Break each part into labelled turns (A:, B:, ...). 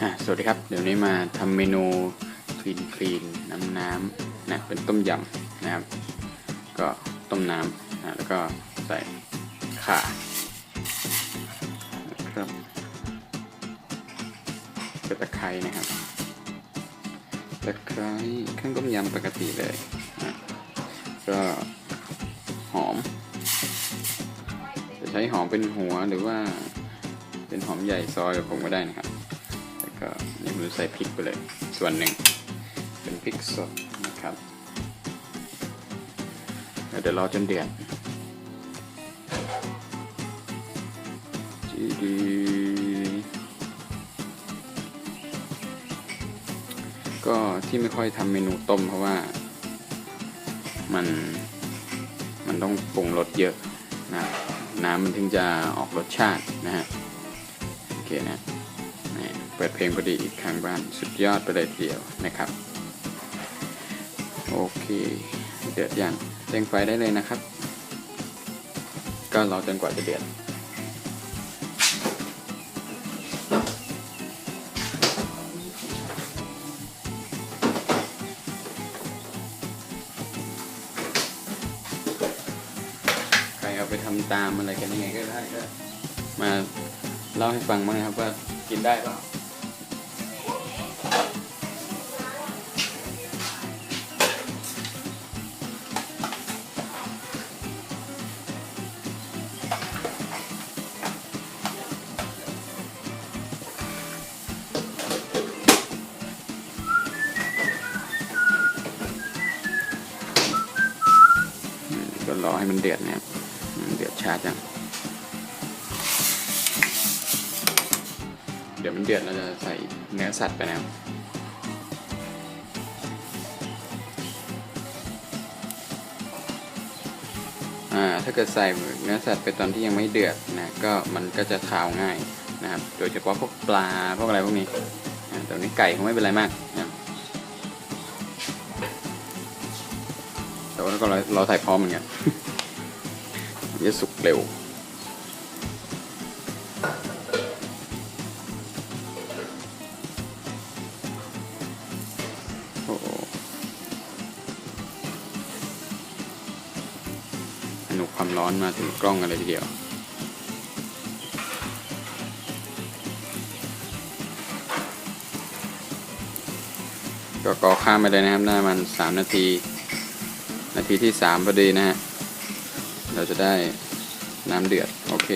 A: สวัสดีครับ เดี๋ยวนี้มาทำเมนูคลีนคลีนน้ำน้ำนะเป็นต้มยำนะครับ ก็ต้มน้ำนะแล้วก็ใส่ข่าครับกระตะไคร้นะครับตะไคร้เครื่องต้มยำปกติเลยนะก็หอม จะใช้หอมเป็นหัวหรือว่าเป็นหอมใหญ่ซอยผมก็ได้นะครับ ก็นี่ผมใส่พริกไปเลย ส่วนหนึ่ง เป็นพริกสดนะครับเดี๋ยวรอจนเดือดจีดีก็ที่ไม่ค่อยทำเมนูต้มเพราะว่า มันมันต้องปรุงรสเยอะนะน้ำมันถึงจะออกรสชาตินะฮะโอเคนะ ปิดเพลงพอดีอีกครั้งบ้านสุดยอดไปเลยทีเดียวนะครับ โอเค เดือดยังเร่งไฟได้เลยนะครับ ก็รอจนกว่าจะเดือดใครเอาไปทำตามอะไรกันยังไงก็ได้ก็มาเล่าให้ฟังบ้างนะครับว่ากินได้เปล่า อให้มันเดือดเนี่ยเดือดชาจังเดี๋ยวมันเดือดเราจะใส่เนื้อสัตว์ไปนะครับอ่าถ้าเกิดใส่เนื้อสัตว์ไปตอนที่ยังไม่เดือดนะก็มันก็จะคาวง่ายนะครับ โดยเฉพาะพวกปลาพวกอะไรพวกนี้แต่วันนี้ไก่คงไม่เป็นไรมาก แต่ว่าก็เราเราใส่พร้อมเหมือนกันจะสุกเร็วโอ้โหนุกความร้อนมาถึงกล้องกันเลยทีเดียวก็กอข้ามไปเลยนะครับได้มันสามนาที นาทีที่สามพอดีนะฮะ เราจะได้น้ำเดือด โอเค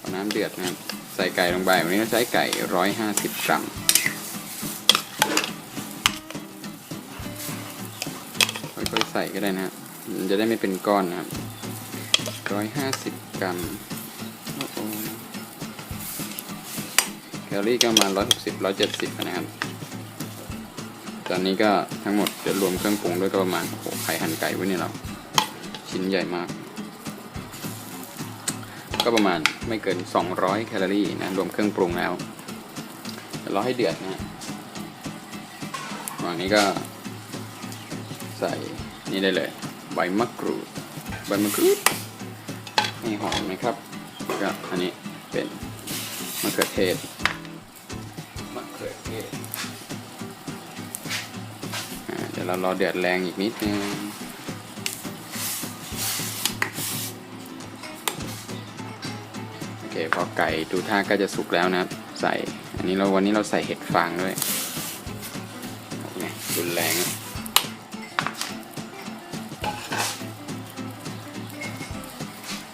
A: พอน้ำเดือดนะใส่ไก่ลงไป วันนี้เราใช้ไก่ร้อยห้าสิบกรัมค่อยๆใส่ก็ได้นะฮะมันจะได้ไม่เป็นก้อนนะครับร้อยห้าสิบกรัมแคลอรี่ก็ประมาณร้อยหกสิบร้อยเจ็ดสิบนะครับ ตอนนี้ก็ทั้งหมดจะรวมเครื่องปรุงด้วยก็ประมาณโอ้โหไข่หั่นไก่ไว้เนี่ยเราชิ้นใหญ่มาก ก็ประมาณไม่เกิน 200 แคลอรี่นะรวมเครื่องปรุงแล้วเดี๋ยวรอให้เดือดนะฮะวางนี้ก็ใส่นี่ได้เลยใบมะกรูดใบมะกรูดให้หอมนะครับก็อันนี้เป็นมะเขือเทศมะเขือเทศ ดี๋ยวเรารอเดือดแรงอีกนิดนึงโอเคพอไก่ดูท่าก็จะสุกแล้วนะครับ ใส่ อันนี้เราวันนี้เราใส่เห็ดฟางด้วยนี่ยรุนแรง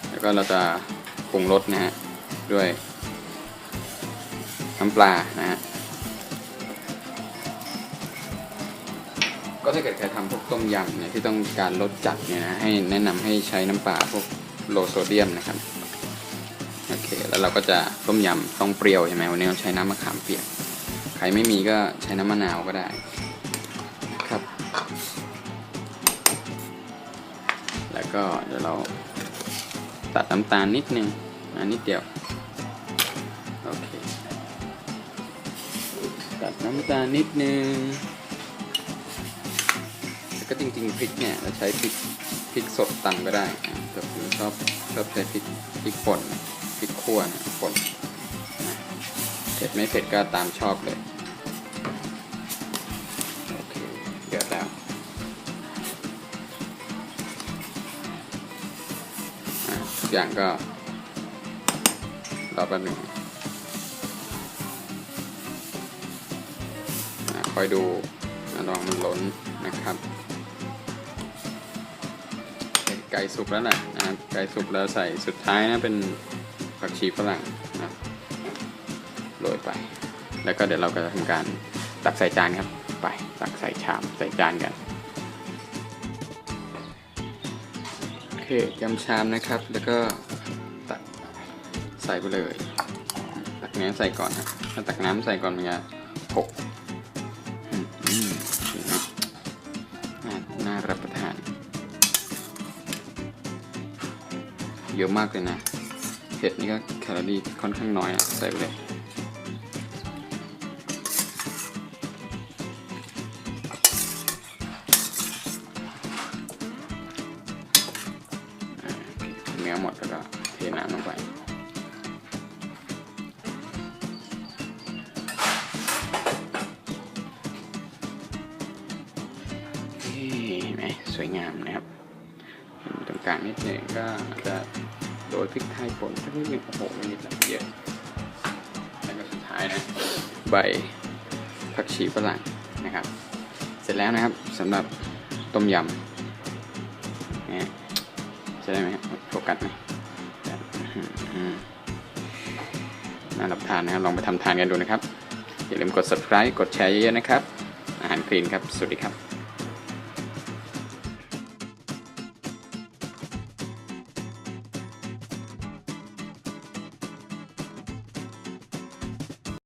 A: แล้วก็เราจะปรุงรสนะฮะด้วยน้ำปลานะฮะ ถ้าเกิดใครทำพวกต้มยำเนี่ยที่ต้องการรสจัดเนี่ยนะให้แนะนำให้ใช้น้ำปลาพวกโลโซเดียมนะครับโอเคแล้วเราก็จะต้มยำต้องเปรี้ยวใช่ไหมวันนี้เราใช้น้ำมะขามเปียกใครไม่มีก็ใช้น้ำมะนาวก็ได้ครับ แล้วก็เดี๋ยวเราตัดน้ำตาลนิดนึงอันนิดเดียวโอเคตัดน้ำตาลนิดนึง ก็จริงๆพริกเนี่ยเราใช้พริกพริกสดตำก็ได้แต่ผมชอบชอบใช้พริกพริกป่นพริกขั่วนะป่นเผ็ดไม่เผ็ดก็ตามชอบเลยโอเคเดือดแล้วทุกอย่างก็รอแป๊บหนึ่งอะคอยดูอะระวังมันล้นนะครับ ไก่สุกแล้วแหละนะครับไก่สุกแล้วใส่สุดท้ายนะเป็นผักชีฝรั่งนะครับโรยไป แล้วก็เดี๋ยวเราก็จะทำการตักใส่จานครับ ไปตักใส่ชามใส่จานกันโอเคยำชามนะครับ แล้วก็ตักใส่ไปเลย ตักน้ำใส่ก่อนนะถ้าตักน้ำใส่ก่อนมันจะหก เยอะมากเลยนะเผ็ดนี่ก็แคลอรี่ค่อนข้างน้อยอะใส่ไปเลยเนื้อหมดแล้วก็เทน้ำลงไปนี่เห็นไหมสวยงามนะครับ กลางนิดหนึ่งก็จะโรยพริกไทยป่นสักนิดหนึงโอ้โหไม่นิดละเยอะแล้วก็สุดท้ายนะใบผักชีฝรั่งนะครับ เสร็จแล้วนะครับสำหรับต้มยำนี่ใช่ได้ไหมครับโฟกัสไหมน่ารับทานนะครับลองไปทำทานกันดูนะครับ อย่าลืมกด subscribe กดแชร์เยอะๆนะครับ อาหารคลีนครับ สวัสดีครับ